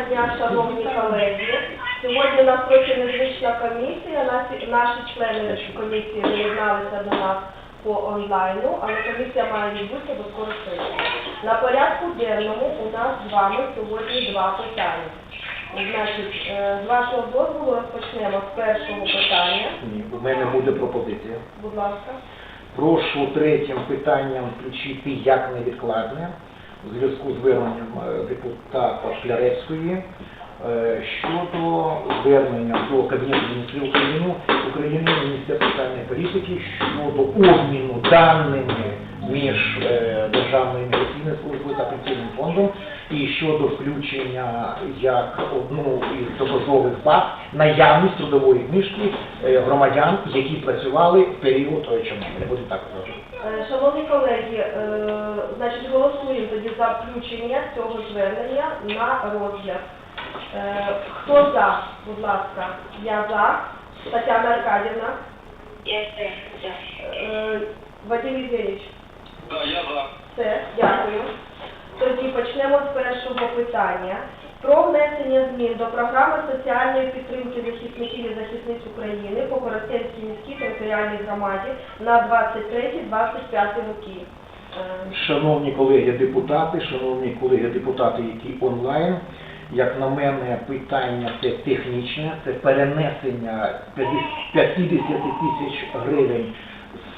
дня, шановні колеги. Сьогодні у нас трохи незвична комісія. Наші, наші члени комісії доєдналися до нас по онлайну, але комісія має відбутися, бо скоро. На порядку денному у нас з вами сьогодні два питання. Значить, е, з вашого дозволу розпочнемо з першого питання. Ні, у мене буде пропозиція. Будь ласка. Прошу третім питанням включити як невідкладне у зв'язку з зверненням е, депутата Шкляревської е, щодо звернення до Кабінету міністрів України, України Міністерства соціальної політики щодо обміну даними між е, Державною міграційною службою та пенсійним фондом і щодо включення як одну із доказових баз наявність трудової книжки громадян, які працювали в період е, Чорнобиля. Буде так Шановні колеги, е, значить голосуємо тоді за включення цього звернення на розгляд. Е, Хто за, будь ласка, я за. Тетяна Аркадівна, Я за. Е, Вадим Євгенійович, Да, я за. все, дякую. Тоді почнемо з першого питання. Про внесення змін до програми соціальної підтримки захисників і захисниць України по Коростенській міській територіальній громаді на 23-25 роки. Е, Шановні колеги депутати, шановні колеги депутати, які онлайн, як на мене, питання це технічне, це перенесення 50 тисяч гривень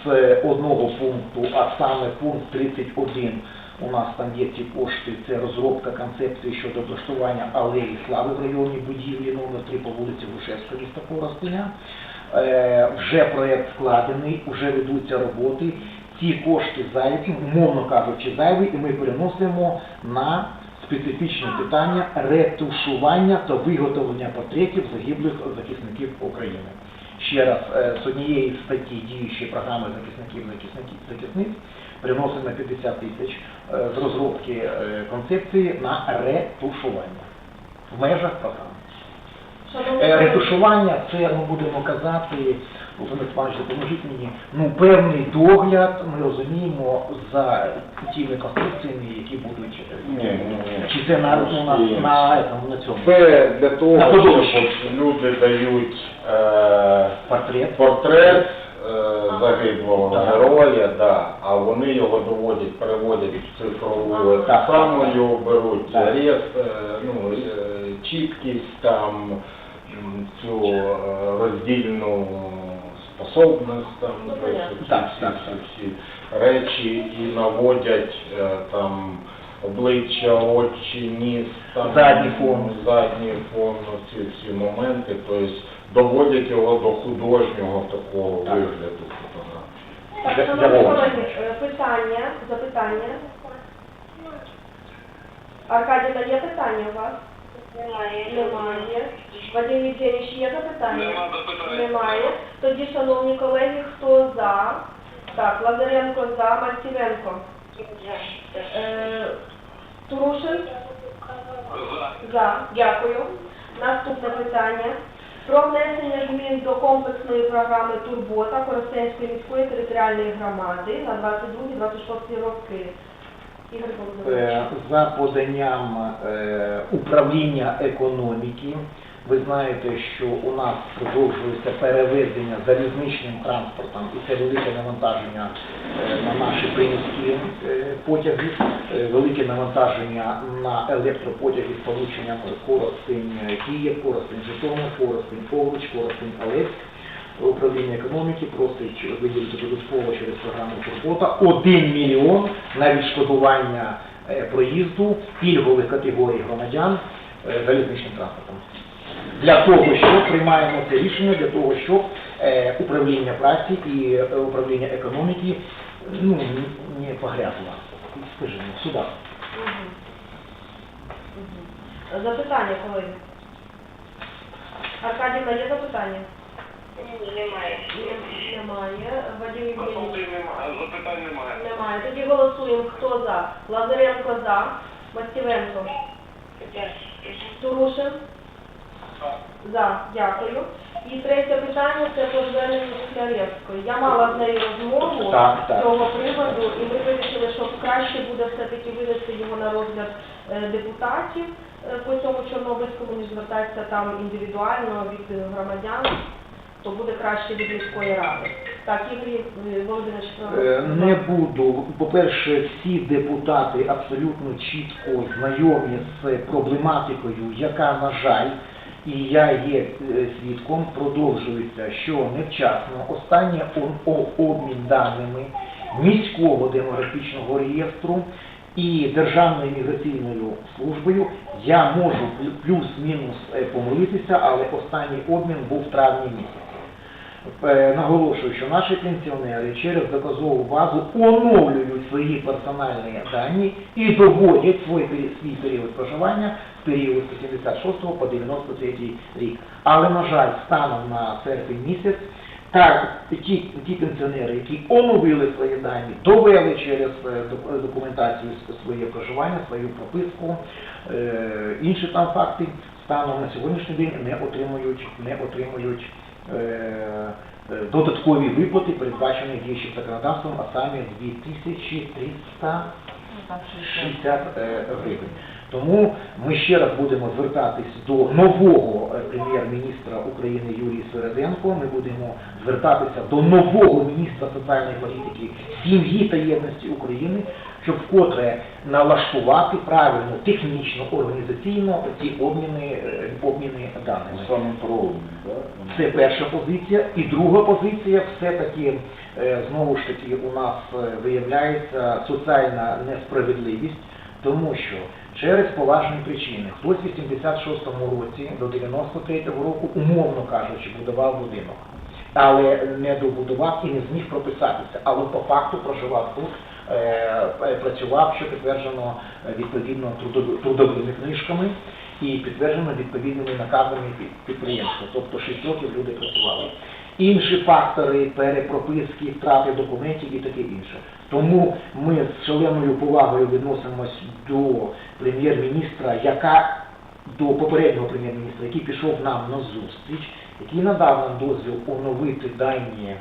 з одного пункту, а саме пункт 31. У нас там є ці кошти, це розробка концепції щодо облаштування алеї слави в районі будівлі номер 3 по вулиці Грушевська, міста Коростеня. Е, вже проєкт складений, вже ведуться роботи. Ці кошти зайві, умовно кажучи, зайві, і ми переносимо на специфічне питання ретушування та виготовлення портретів загиблих захисників України. Ще раз, е, з однієї статті діючої програми захисників захисниць приносимо на 50 тисяч е, з розробки е, концепції на ретушування в межах програми. Ретушування це ми будемо казати, Володимир Степанович, допоможіть мені, ну певний догляд ми розуміємо за тими конструкціями, які будуть. Ні, ні, ні. Чи це на, ну, на, Ні. на, этому, на цьому Це для того, На щоб люди дають е, портрет? портрет е, загиблого Так. героя, да, а вони його доводять, переводять в цифрову Так. так його беруть Так. реєстр, е, ну, е, чіткість, там м, цю е, роздільну способність, там Ну, Так, ці- так, ці так. всі речі і наводять е, там обличчя, очі, ніс, там Задній фон. задній фон, ну, ці всі моменти, тобто доводять його до художнього такого Так. вигляду фотографії. Так, Для- для е, питання, запитання. Аркадіна, є питання у вас? Немає. Немає. Вадим Євгенійович, є запитання? Нема запитань. Немає. Тоді, шановні колеги, хто за? Так, Лазаренко за, за. Е, Турушин? За. За. Дякую. Наступне питання. Про внесення змін до комплексної програми Турбота Коростенської міської територіальної громади на 22-26 роки. Е, За поданням е, управління економіки, ви знаєте, що у нас продовжується перевезення залізничним транспортом, і це велике навантаження е, на наші приміські потяги, велике навантаження на електропотяги з полученням Коростень Київ, Коростень Житомир, Коростень Овруч, Коростень Олеськ. Управління економіки просить виділити додатково через програму Турбота 1 мільйон на відшкодування е, проїзду пільгових категорій громадян е, залізничним транспортом. Для того, що приймаємо це рішення, для того, щоб е, управління праці і управління економіки ну, не- погрязло, скажімо, сюди. Запитання, колеги. Аркадівна, є запитання? Немає. Ні, Немає. Вадим Євгенійович? Консультів немає. Запитань немає. Немає. Тоді голосуємо. Хто за? Лазаренко за. Мастівенко. Турушин. За. Дякую. І третє питання це по зверненню Шкляревської. Я мала з нею розмову Так, так. з цього приводу, і ми вирішили, що краще буде все-таки винести його на розгляд е, депутатів. е, по цьому Чорнобильському, ніж звертатися там індивідуально від е, громадян, то буде краще від міської ради. Так, Ігор е, Володимирович, Е, Не буду. По-перше, всі депутати абсолютно чітко знайомі з проблематикою, яка, на жаль, і я є е, свідком, продовжується, що невчасно останній обмін даними міського демографічного реєстру і Державною міграційною службою я можу плюс-мінус помилитися, але останній обмін був в травні місяці. Е, Наголошую, що наші пенсіонери через доказову базу оновлюють свої персональні дані і доводять свій, свій період проживання в період з 86 по 93 рік. Але, на жаль, станом на серпень місяць, так, ті, ті пенсіонери, які оновили свої дані, довели через е, документацію своє проживання, свою прописку, е, інші там факти, станом на сьогоднішній день не отримують, не отримують е, е, додаткові виплати, передбачені діючим законодавством, а саме 2360 е, гривень. Тому ми ще раз будемо звертатись до нового е, прем'єр-міністра України Юрія Середенко. Ми будемо звертатися до нового міністра соціальної політики, сім'ї та єдності України, щоб вкотре налаштувати правильно, технічно, організаційно ці обміни, е, обміни даними. Саме про? Це перша позиція. І друга позиція все-таки, е, знову ж таки, у нас виявляється соціальна несправедливість, тому що через поважні причини хтось в 86-му році до 93-го року, умовно кажучи, будував будинок, але не добудував і не зміг прописатися, але по факту проживав тут, е, е, працював, що підтверджено е, відповідно трудовими книжками і підтверджено відповідними наказами підприємства. Тобто 6 років люди працювали. Інші фактори перепрописки, втрати документів і таке інше. Тому ми з шаленою повагою відносимось до прем'єр-міністра, яка до попереднього прем'єр-міністра, який пішов нам на зустріч, який надав нам дозвіл оновити дані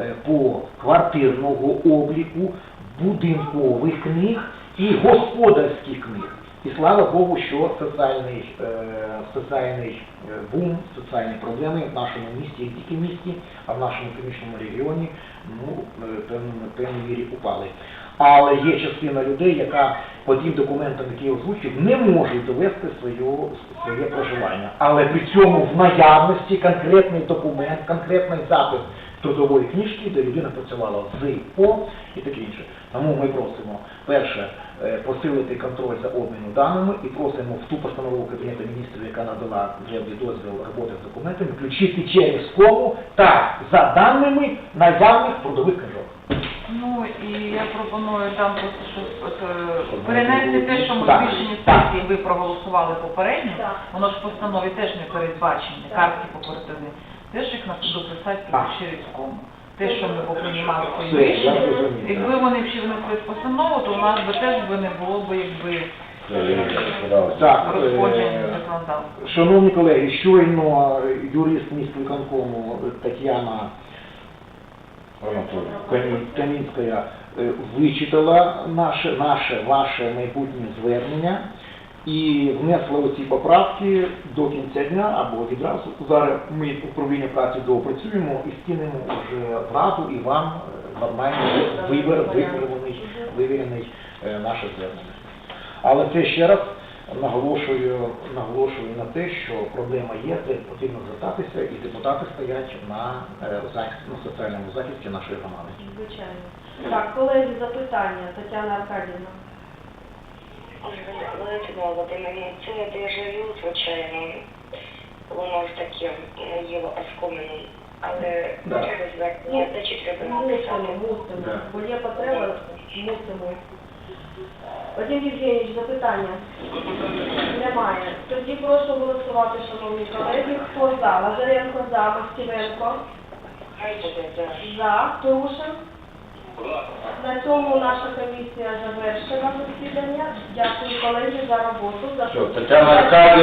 е, по квартирного обліку, будинкових книг і господарських книг. І слава Богу, що соціальний, е, соціальний е, бум, соціальні проблеми в нашому місті, не тільки в місті, а в нашому північному регіоні ну, е, певною певній мірі упали. Але є частина людей, яка по тим документам, які я озвучив, не можуть довести свою, своє проживання. Але при цьому в наявності конкретний документ, конкретний запис трудової книжки, де людина працювала з О і таке інше. Тому ми просимо, перше, е, посилити контроль за обміном даними і просимо в ту постанову Кабінету міністрів, яка надала вже дозвіл роботи з документами, включити через кому та за даними наявних трудових книжок. Ну і я пропоную там просто щось е, перенести те, що ми в Так, рішенні сесії ви проголосували попередньо, воно ж в постанові теж не передбачені, картки покоративні. Теж їх на дописати Так. Черівському. Те, що ми поприймали свої рішення. Якби вони всі внесли постанову, то у нас би теж би не було б якби Так, е, розходження законодавства. Шановні колеги, щойно юрист міськвиконкому Тетяна Камі- Камінська е, вичитала наше, наше, ваше майбутнє звернення і внесла оці поправки до кінця дня або відразу. Зараз ми управління праці доопрацюємо і скинемо вже в раду і вам е, нормально вибір, вивірений, вивірений е, наше звернення. Але це ще раз наголошую, наголошую на те, що проблема є, це потрібно звертатися, і депутати стоять на, е, на соціальному захисті нашої громади. Звичайно. Так, колеги, запитання. Тетяна Аркадівна. Валентина Володимирівна, це дежавю, звичайно, воно ж таке наїло оскомину, але Да. треба звернення, та чи треба написати? мусимо. Да. Бо є потреба, мусимо. Вадим Євгенійович, запитання? Немає. Тоді прошу голосувати, шановні колеги. Хто за? Лазаренко за, Мастівенко Хай буде, да. за, Турушин. На цьому наша комісія завершила засідання. Дякую колеги за роботу. за Що, Тетяна Аркадівна,